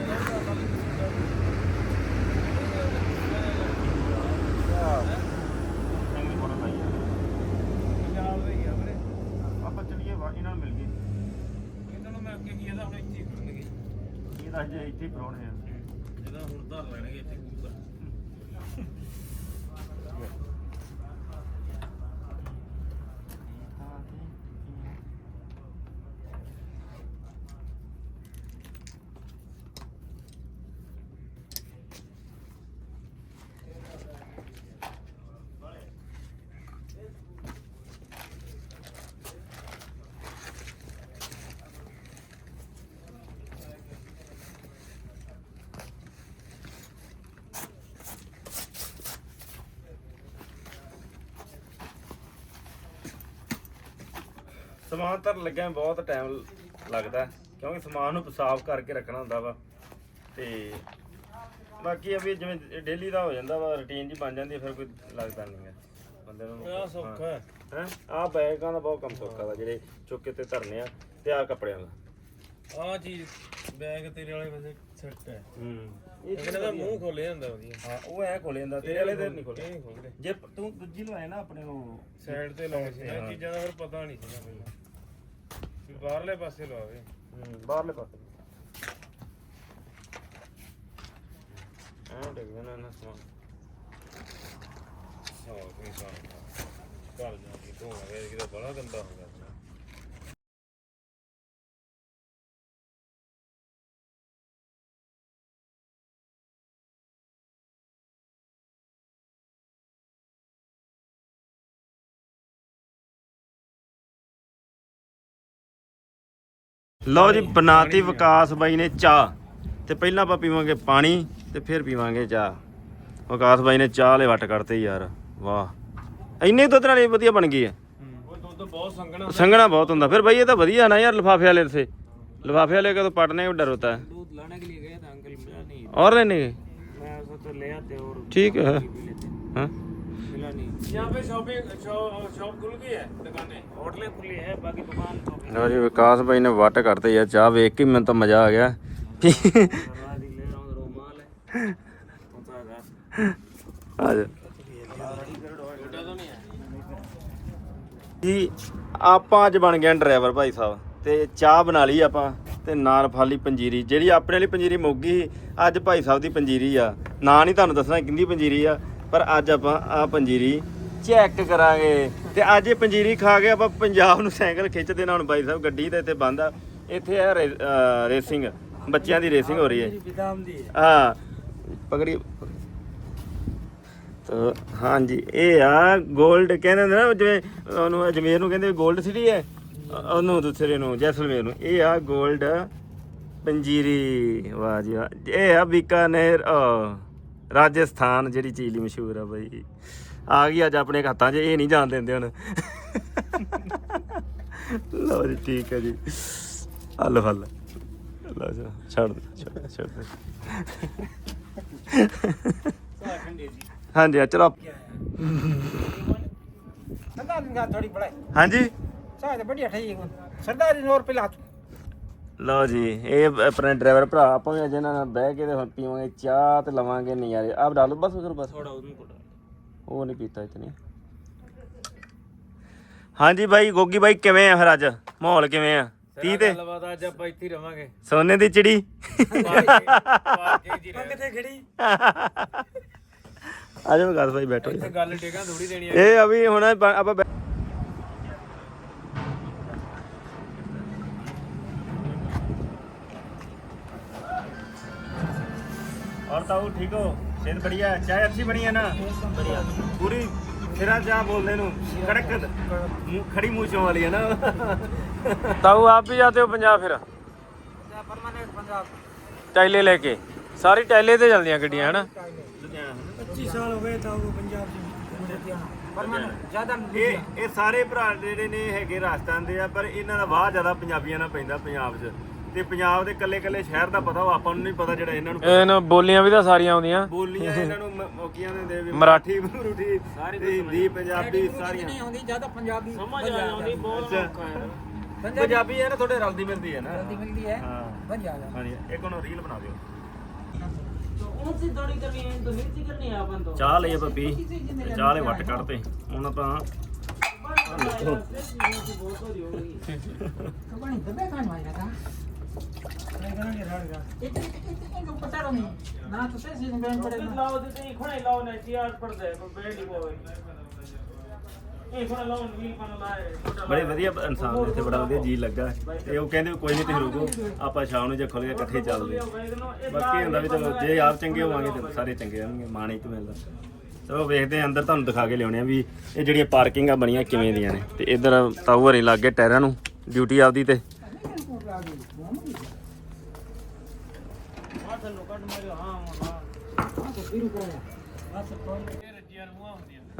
ਪੰਜਾਬ ਦੇ ਹੀ। ਆ ਵੀਰੇ
ਆਪਾਂ ਚਲੀਏ ਵਾ ਇਹਨਾਂ ਨੂੰ ਮਿਲ ਗਏ
ਇਹਨਾਂ ਨੂੰ ਮੈਂ ਅੱਗੇ ਕੀ ਇਹਦਾ ਹੁਣ ਇੱਥੇ ਹੀ ਕਰਨਗੇ
ਇਹ ਤਾਂ ਜੇ ਇੱਥੇ ਪਰੋਣੇ ਆ
ਇਹਦਾ ਹੁਣ ਧਰ ਲੈਣਗੇ ਇੱਥੇ ਕਬੂਤਰ <laughs>
ਸਮਾਨ ਧਰਨ ਲੱਗਿਆ ਬਹੁਤ ਟਾਈਮ ਲੱਗਦਾ ਕਿਉਂਕਿ ਸਮਾਨ ਨੂੰ ਸਾਫ਼ ਕਰਕੇ ਰੱਖਣਾ ਹੁੰਦਾ ਵਾ। ਤੇ ਬਾਕੀ ਵੀ ਜਿਵੇਂ ਡੇਲੀ ਦਾ ਹੋ ਜਾਂਦਾ ਵਾ ਰੁਟੀਨ ਜੀ ਬਣ ਜਾਂਦੀ ਹੈ ਫਿਰ ਕੋਈ ਲੱਗਦਾ ਨਹੀਂ ਹੈ ਬੰਦੇ ਨੂੰ
ਆ ਸੌਖਾ ਹੈ।
ਹੈ। ਆ ਬੈਗਾਂ ਦਾ ਬਹੁਤ ਕੰਮ ਸੌਖਾ ਵਾ ਜਿਹੜੇ ਚੁੱਕ ਕੇ ਤੇ ਧਰਨੇ ਆ ਤੇ ਆ ਕੱਪੜਿਆਂ ਦਾ।
ਆ ਚੀਜ਼ ਬੈਗ ਤੇਰੇ ਵਾਲੇ ਪਾਸੇ ਸੈੱਟ ਹੈ।
ਹੂੰ।
ਇਹ ਦਾ ਮੂੰਹ ਖੋਲੇ ਜਾਂਦਾ ਵਧੀਆ।
ਹਾਂ ਉਹ ਐ ਖੋਲੇ ਜਾਂਦਾ ਤੇਰੇ ਵਾਲੇ ਦੇ ਨਹੀਂ ਖੋਲੇ ਜੇ ਤੂੰ ਦੂਜੀ ਲਵਾਏ ਨਾ ਆਪਣੇ ਉਹ।
ਸਾਈਡ ਤੇ ਲਾਉਣੇ ਸੀ। ਚੀਜ਼ਾਂ ਦਾ ਫਿਰ ਪਤਾ ਨਹੀਂ ਸੀ ਨਾ ਪਹਿਲਾਂ ਵੀ ਬਾਹਰਲੇ ਪਾਸੇ ਲਵਾਵੇ
ਹੂੰ ਬਾਹਰਲੇ ਪਾਸੇ। ਐਂ ਡਿੱਗ ਜਾਣਾ ਨਾ ਸਮਾਨ।
ਹਾਂ ਕੋਈ ਸਾਹ ਘਰ ਜਾ ਕੇ ਧੋਵਾਂਗੇ ਕਿਤੇ ਬੜਾ ਗੰਦਾ ਹੋ
ਲਓ ਜੀ ਬਨਾਤੀ ਵਿਕਾਸ ਬਾਈ ਨੇ ਚਾਹ ਤੇ ਪਹਿਲਾਂ ਆਪਾਂ ਪੀਵਾਂਗੇ ਪਾਣੀ ਤੇ ਫਿਰ ਪੀਵਾਂਗੇ ਚਾਹ ਵਿਕਾਸ ਬਾਈ ਨੇ ਚਾਹ ਲੈ ਵੱਟ ਕਰਤੇ ਯਾਰ ਵਾਹ ਇੰਨੇ ਦੁੱਧ ਨਾਲ ਇਹ ਵਧੀਆ ਬਣ ਗਈ ਹੈ
ਉਹ ਦੁੱਧ ਬਹੁਤ ਸੰਘਣਾ
ਸੰਘਣਾ ਬਹੁਤ ਹੁੰਦਾ ਫਿਰ ਬਾਈ ਇਹ ਤਾਂ ਵਧੀਆ ਨਾ ਯਾਰ ਲਫਾਫੇ ਵਾਲੇ ਸੇ ਲਫਾਫੇ ਵਾਲੇ ਕਦੋਂ पटने का डर होता है
दूध लाने के लिए गए थे अंकल मिला नहीं
और लेने के
मैं सोचा ले आते और
ठीक है
पी लेते
हाँ
मिला नहीं यहाँ पे शॉपिंग शॉप खुल गई है दुकानें होटलें खुली है बाकी दुकान शॉपिंग
ਲਓ ਜੀ ਵਿਕਾਸ ਬਾਈ ਨੇ ਵੱਟ ਕਰਤੇ ਯਾਰ ਚਾਹ ਵੇਖ ਕੇ ਮੈਨੂੰ ਤਾਂ ਮਜ਼ਾ ਆ ਗਿਆ
करवा दी ले रहा हूँ रुमाल है होता है
ਆ ਜਾ
छोटा तो नहीं है
ਜੀ ਆਪਾਂ ਅੱਜ ਬਣ ਗਏ ਡਰਾਈਵਰ ਭਾਈ ਸਾਹਿਬ ਤੇ ਚਾਹ ਬਣਾ ਲਈ ਆਪਾਂ ਤੇ ਨਾਲ ਫਾਲੀ ਪੰਜੀਰੀ ਜਿਹੜੀ ਆਪਣੇ ਵਾਲੀ ਪੰਜੀਰੀ ਮੋਗੀ ਸੀ ਅੱਜ ਭਾਈ ਸਾਹਿਬ ਦੀ ਪੰਜੀਰੀ ਆ ਨਾਂ ਨਹੀਂ ਤੁਹਾਨੂੰ ਦੱਸਣਾ ਕਿੰਦੀ ਪੰਜੀਰੀ ਆ ਪਰ ਅੱਜ ਆਪਾਂ ਆ ਪੰਜੀਰੀ ਚੈੱਕ ਕਰਾਂਗੇ। ਤੇ ਅੱਜ ਇਹ ਪੰਜੀਰੀ ਖਾ ਕੇ ਆਪਾਂ ਪੰਜਾਬ ਨੂੰ ਸਾਈਕਲ ਖਿੱਚਦੇ ਨਾ ਹੁਣ ਬਾਈ ਸਾਹਿਬ ਗੱਡੀ ਦੇ ਇੱਥੇ ਬੰਦ ਆ। ਇੱਥੇ ਆ ਰੇਸਿੰਗ ਬੱਚਿਆਂ ਦੀ ਰੇਸਿੰਗ ਹੋ ਰਹੀ ਹੈ।
ਵਿਦਾਮ ਦੀ
ਹਾਂ। ਪਕੜੀ ਹਾਂਜੀ ਇਹ ਆ 골ਡ ਕਹਿੰਦੇ ਹੁੰਦੇ ਨਾ ਜਿਵੇਂ ਉਹਨੂੰ ਅਜਮੇਰ ਨੂੰ ਕਹਿੰਦੇ 골ਡ ਸਿਟੀ ਹੈ। ਉਹਨੂੰ ਦੂਸਰੇ ਨੂੰ ਜੈਸਲਮੇਰ ਨੂੰ। ਇਹ ਆ 골ਡ ਪੰਜੀਰੀ। ਵਾਹ ਜੀ ਵਾਹ। ਇਹ ਆ ਬੀਕਾਨੇਰ ਰਾਜਸਥਾਨ ਜਿਹੜੀ ਚੀਜ਼ ਮਸ਼ਹੂਰ ਆ ਬਾਈ। ਆ ਗਈ ਅੱਜ ਆਪਣੇ ਹੱਥਾਂ 'ਚ ਇਹ ਨਹੀਂ ਜਾਣ ਦਿੰਦੇ ਹੁਣ ਲਓ ਜੀ ਠੀਕ ਹੈ ਜੀ ਹੱਲ ਹੱਲ ਲਓ ਜੀ ਛੱਡ ਦੇ ਛੱਡ ਦੇ, ਛੱਡ ਦੇ ਹਾਂਜੀ ਆ ਚਲੋ
सरदार दिन का थोड़ी बड़ा
ਹਾਂਜੀ
शायद बढ़िया ठीक है सरदार दिन और पिला
ਲਓ ਜੀ ਇਹ ਆਪਣੇ ਡਰਾਈਵਰ ਭਰਾ ਆਪਾਂ ਵੀ ਅੱਜ ਇਹਨਾਂ ਨਾਲ ਬਹਿ ਕੇ ਤੇ ਹੁਣ ਪੀਵਾਂਗੇ ਚਾਹ ਤੇ ਲਵਾਂਗੇ ਨਜ਼ਾਰੇ ਆਪ ਡਾਲੋ ਬਸ ਕਰੋ ਬਸ
थोड़ा उनको डाल
ਉਹ ਨਹੀਂ ਪੀਤਾ ਇਤਨੀ ਹਾਂਜੀ ਬਾਈ ਗੋਗੀ ਬਾਈ ਕਿਵੇਂ ਆ ਫਿਰ ਅੱਜ ਮਾਹੌਲ ਕਿਵੇਂ ਆ 30 ਤੇ
ਗੱਲਬਾਤ ਅੱਜ ਆਪਾਂ ਇੱਥੇ ਹੀ ਰਵਾਂਗੇ
ਸੋਨੇ ਦੀ ਚਿੜੀ
ਪਾਰਕਿੰਗ ਜੀ
कितने खड़ी
ਆਜੋ ਵਿਕਾਸ ਭਾਈ ਬੈਠੋ
ਇੱਥੇ ਗੱਲ ਟੇਕਾਂ ਥੋੜੀ ਦੇਣੀ
ਇਹ ਅਭੀ ਹੁਣ ਬ- ਆਪਾਂ ਬੈ- और ताऊ ठीक हो सेहत बढ़िया है चाय अच्छी बनी है ना बढ़िया पूरी फिरा चाह बोलने नु कड़क मुंह- खड़ी मूछों वाली है ना
ताऊ आप भी जाते हो पंजाब फिर
परमानेंट पंजाब
ਟੈਲੇ ਲੈ ਕੇ ਸਾਰੀ ਟੈਲੇ ਤੇ ਚੱਲਦੀਆਂ ਗੱਡੀਆਂ ਹਨਾ
पच्चीस साल हो गए था वो पंजाब से परमानेंट ज्यादा
ਇਹ ਇਹ ਸਾਰੇ ਭਰਾ ਜਿਹੜੇ ਨੇ ਹੈਗੇ ਰਾਜਸਥਾਨ ਦੇ ਆ ਪਰ ਇਹਨਾਂ ਦਾ ਵਾਹ ਜ਼ਿਆਦਾ ਪੰਜਾਬੀਆਂ ਨਾਲ ਪੈਂਦਾ ਪੰਜਾਬ 'ਚ ਤੇ ਪੰਜਾਬ ਦੇ ਕੱਲੇ ਕੱਲੇ ਸ਼ਹਿਰ ਦਾ ਪਤਾ ਉਹ ਆਪਾਂ ਨੂੰ ਨਹੀਂ ਪਤਾ ਜਿਹੜਾ ਇਹਨਾਂ ਨੂੰ
ਇਹਨਾਂ ਬੋਲੀਆਂ ਵੀ ਤਾਂ ਸਾਰੀਆਂ ਆਉਂਦੀਆਂ
ਬੋਲੀਆਂ ਇਹਨਾਂ ਨੂੰ ਮ- ਮੌਕੀਆਂ ਦੇ ਦੇ ਵੀ
ਮਰਾਠੀ,
ਮਰੂਠੀ ਤੇ ਹਿੰਦੀ ਪੰਜਾਬੀ ਸਾਰੀਆਂ
नहीं होती ज्यादा पंजाबी
ਸਮਝ ਆ ਜਾਂਦੀ ਬਹੁਤ
ਅੱਛਾ।
ਔਖਾ ਹੈ
ਪੰਜਾਬੀ ਹੈ ਨਾ ਥੋੜੇ ਰਲਦੀ ਮਿਲਦੀ ਹੈ ਨਾ
जल्दी मिलती है
ਹਾਂ
बन जाएगा
ਹਾਂਜੀ ਇੱਕ ਉਹਨੂੰ ਰੀਲ ਬਣਾ ਦਿਓ
ਉਨਸੇ ਥੋੜੀ ਕਰਨੀ ਹੈ ਤਾਂ ਮਿਰਚੀ ਕਰਨੀ ਹੈ ਆਪਨ ਤੋਂ
ਚਾਹ ਲਈ ਆਪਾਂ ਪੀ ਤੇ ਚਾਹ ਲੈ ਵੱਟ ਕੱਢਤੇ ਹੁਣ ਆਪਾਂ
ਬਹੁਤ ਹੋ ਰਹੀ ਹੋਗੀ
तो बनी दबे खान वाला
ਬੜੇ ਵਧੀਆ ਇਨਸਾਨ ਨੇ ਇੱਥੇ, ਬੜਾ ਵਧੀਆ ਜੀ ਲੱਗਾ। ਤੇ ਉਹ ਕਹਿੰਦੇ ਕੋਈ ਨਹੀਂ, ਤੁਸੀਂ ਰੁਕੋ। ਆਪਾਂ ਸ਼ਾਮ ਨੂੰ ਜੇ ਖੁੱਲ ਗਿਆ ਇਕੱਠੇ ਚੱਲਦੇ ਬਾਕੀ ਹੁੰਦਾ ਵੀ ਚਲੋ, ਜੇ ਆਪ ਚੰਗੇ ਹੋਵਾਂਗੇ ਤੇ ਸਾਰੇ ਚੰਗੇ ਰਹਿਣਗੇ, ਮਾਣ ਹੀ ਤੇ ਮਿਲਦਾ। ਚਲੋ, ਵੇਖਦੇ ਹਾਂ, ਅੰਦਰ ਤੁਹਾਨੂੰ ਦਿਖਾ ਕੇ ਲਿਆਉਣੇ ਆ ਵੀ ਇਹ ਜਿਹੜੀਆਂ ਪਾਰਕਿੰਗਾਂ ਬਣੀਆਂ ਕਿਵੇਂ ਦੀਆਂ ਨੇ। ਤੇ ਇਧਰ ਤਾਊ ਹਰੇ ਲੱਗ ਟਾਇਰਾਂ ਨੂੰ, ਡਿਊਟੀ ਆਪਦੀ ਤੇ।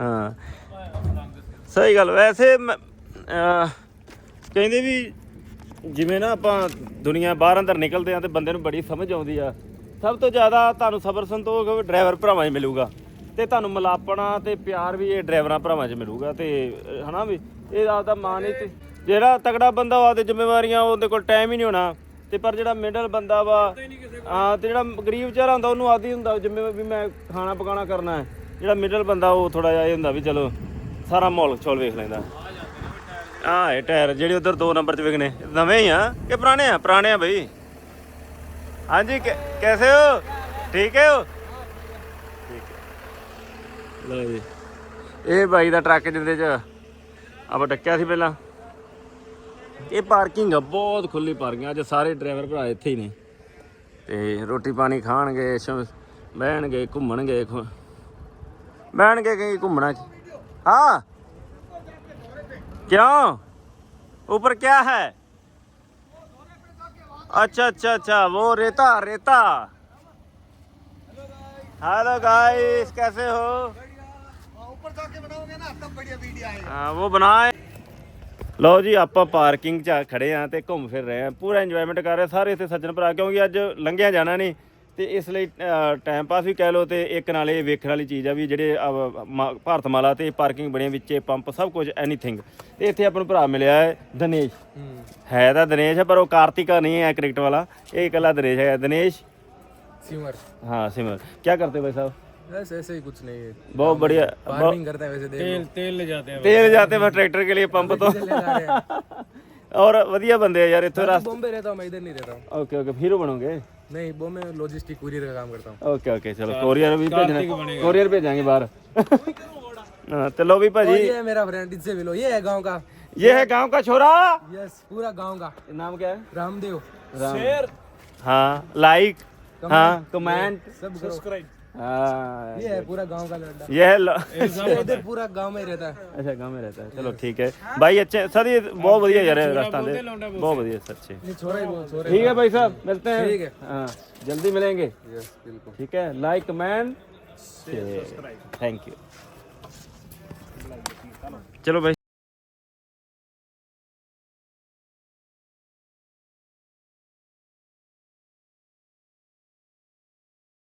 ਹਾਂ। ਸਹੀ ਗੱਲ ਵੈਸੇ ਕਹਿੰਦੇ ਵੀ ਜਿਵੇਂ ਨਾ ਆਪਾਂ ਦੁਨੀਆ ਬਾਹਰ ਅੰਦਰ ਨਿਕਲਦੇ ਆ ਤੇ ਬੰਦੇ ਨੂੰ ਬੜੀ ਸਮਝ ਆਉਂਦੀ ਆ। ਸਭ ਤੋਂ ਜ਼ਿਆਦਾ ਤੁਹਾਨੂੰ ਸਬਰ ਸੰਤੋਖ ਡਰਾਈਵਰ ਭਰਾਵਾਂ 'ਚ ਮਿਲੂਗਾ ਤੇ ਤੁਹਾਨੂੰ ਮਲਾਪਣਾ ਤੇ ਪਿਆਰ ਵੀ ਇਹ ਡਰਾਈਵਰਾਂ ਭਰਾਵਾਂ 'ਚ ਮਿਲੂਗਾ ਤੇ ਅਹ, ਹਨਾ ਵੀ ਇਹ ਆਪਦਾ ਮਾਨ ਹੀ ਤੇ ਜਿਹੜਾ ਤਗੜਾ ਬੰਦਾ ਵਾ ਤੇ ਜ਼ਿੰਮੇਵਾਰੀਆਂ ਉਹਦੇ ਕੋਲ ਟਾਈਮ ਹੀ ਨਹੀਂ ਹੋਣਾ। ਤੇ ਪਰ ਜਿਹੜਾ ਮਿਡਲ ਬੰਦਾ ਵਾ, ਹਾਂ, ਤੇ ਜਿਹੜਾ ਗਰੀਬ ਵਿਚਾਰਾ ਹੁੰਦਾ, ਉਹਨੂੰ ਆਦੀ ਹੁੰਦਾ ਜਿੰਮੇ ਵੀ ਮੈਂ ਖਾਣਾ ਪਕਾਣਾ ਕਰਨਾ ਹੈ, ਜਿਹੜਾ ਮਿਡਲ ਬੰਦਾ, ਉਹ ਥੋੜਾ ਜਿਹਾ ਇਹ ਹੁੰਦਾ ਵੀ ਚਲੋ, ਸਾਰਾ ਮਾਹੌਲ ਚੋਲ ਵੇਖ ਲੈਂਦਾ। ਆ ਇਹ ਟਾਇਰ, ਜਿਹੜੇ ਉਧਰ 2 ਨੰਬਰ 'ਚ ਵਿਕਨੇ ਨਵੇਂ ਹੀ ਆ, ਕਿ ਪੁਰਾਣੇ ਆ? ਪੁਰਾਣੇ ਆ ਬਈ। ਹਾਂਜੀ ਕੈਸੇ ਹੋ? ਠੀਕ ਹੈ ਹੋ? ਠੀਕ ਹੈ। ਲਓ ਜੀ। ਇਹ ਬਾਈ ਦਾ ਟਰੱਕ ਜਿੰਦੇ 'ਚ, ਆਪਾਂ ਟੱਕਿਆ ਸੀ ਪਹਿਲਾਂ। ਇਹ ਪਾਰਕਿੰਗ ਆ ਬਹੁਤ ਖੁੱਲੀ ਪਾਰਕਿੰਗ ਅੱਜ ਸਾਰੇ ਡਰਾਈਵਰ ਭਰਾ ਇੱਥੇ ਹੀ ਨੇ। ਤੇ ਰੋਟੀ ਪਾਣੀ ਖਾਣਗੇ ਬਹਿਣਗੇ ਘੁੰਮਣਗੇ ਬਹਿਣਗੇ ਕਹੀਂ ਘੁੰਮਣਾ ਹਾਂ। ਕਿਉਂ? ऊपर क्या है अच्छा अच्छा अच्छा वो रेता रेता हेलो गाइस कैसे हो
ऊपर जाके बनाओगे ना तब बढ़िया वीडियो आएगा
वो बनाए ਲਓ ਜੀ ਆਪਾਂ ਪਾਰਕਿੰਗ 'ਚ ਖੜੇ ਆ ਤੇ ਘੁੰਮ ਫਿਰ ਰਹੇ ਆ। ਪੂਰਾ ਇੰਜੋਏਮੈਂਟ ਕਰ ਰਹੇ ਸਾਰੇ ਇੱਥੇ ਸੱਜਣ ਭਰਾ ਕਿਉਂਕਿ ਅੱਜ ਲੰਘਿਆ ਜਾਣਾ ਨਹੀਂ। ਤੇ ਇਸ ਲਈ ਟਾਈਮ ਪਾਸ ਵੀ ਕਹਿ ਲੋ ਤੇ ਇੱਕ ਨਾਲ ਇਹ ਵੇਖਣ ਵਾਲੀ ਚੀਜ਼ ਆ ਵੀ ਜਿਹੜੇ ਭਾਰਤ ਮਾਲਾ ਤੇ ਪਾਰਕਿੰਗ ਬਣੇ ਵਿੱਚੇ ਪੰਪ ਸਭ ਕੁਝ ਐਨੀਥਿੰਗ ਤੇ ਇੱਥੇ ਆਪਾਂ ਨੂੰ ਭਰਾ ਮਿਲਿਆ ਹੈ ਦਿਨੇਸ਼। ਹੈ। ਤਾਂ ਦਿਨੇਸ਼ ਹੈ ਪਰ ਉਹ ਕਾਰਤਿਕਾ ਨਹੀਂ ਹੈ ਕ੍ਰਿਕਟ ਵਾਲਾ। ਇਹ ਇਕੱਲਾ ਦਿਨੇਸ਼ ਹੈ ਦਿਨੇਸ਼? ਸਿਮਰ। ਹਾਂ ਸਿਮਰ। ਕੀ ਕਰਤੇ ਭਾਈ ਸਾਹਿਬ?
बस ऐसे ही कुछ नहीं है
बहुत बढ़िया
फार्मिंग करते हैं वैसे देख लो।
तेल ले जाते हैं
तेल जाते हैं ट्रैक्टर के लिए <laughs> पंप तो
डीजल ले जा रहे हैं
और ਵਧੀਆ ਬੰਦੇ ਆ ਯਾਰ ਇੱਥੇ
मैं
ਰਾਸਤੇ
बॉम्बे रहता हूँ मैं इधर नहीं रहता हूँ
ਓਕੇ ਓਕੇ ਹੀਰੋ ਬਣੋਗੇ
नहीं बॉम्बे में लॉजिस्टिक कुरियर का काम करता हूँ
ਓਕੇ ਓਕੇ ਚਲੋ ਕੋਰੀਅਰ ਵੀ ਭੇਜਣਾ ਕੋਰੀਅਰ ਭੇਜਾਂਗੇ ਬਾਹਰ ਹਾਂ ਤੇ ਲੋ ਵੀ
और
ਭਾਜੀ
ये है मेरा फ्रेंड इससे मिलो ये है गांव का
ये है गांव का छोरा
यस पूरा गांव का
नाम क्या है
रामदेव
शेर हाँ लाइक हाँ कमेंट
सब सब्सक्राइब
हाँ हाँ,
ये है पूरा गाँव का लड़का
ये है <laughs>
अच्छा। पूरा गाँव में रहता है।
अच्छा गाँव में रहता है। चलो ठीक है। भाई अच्छे सर ये बहुत बढ़िया यार रास्ता दे बहुत बढ़िया
सर अच्छे।
ठीक है भाई साहब मिलते हैं।
ठीक है।
हाँ जल्दी मिलेंगे। ठीक है लाइक कमेंट थैंक यू चलो भाई।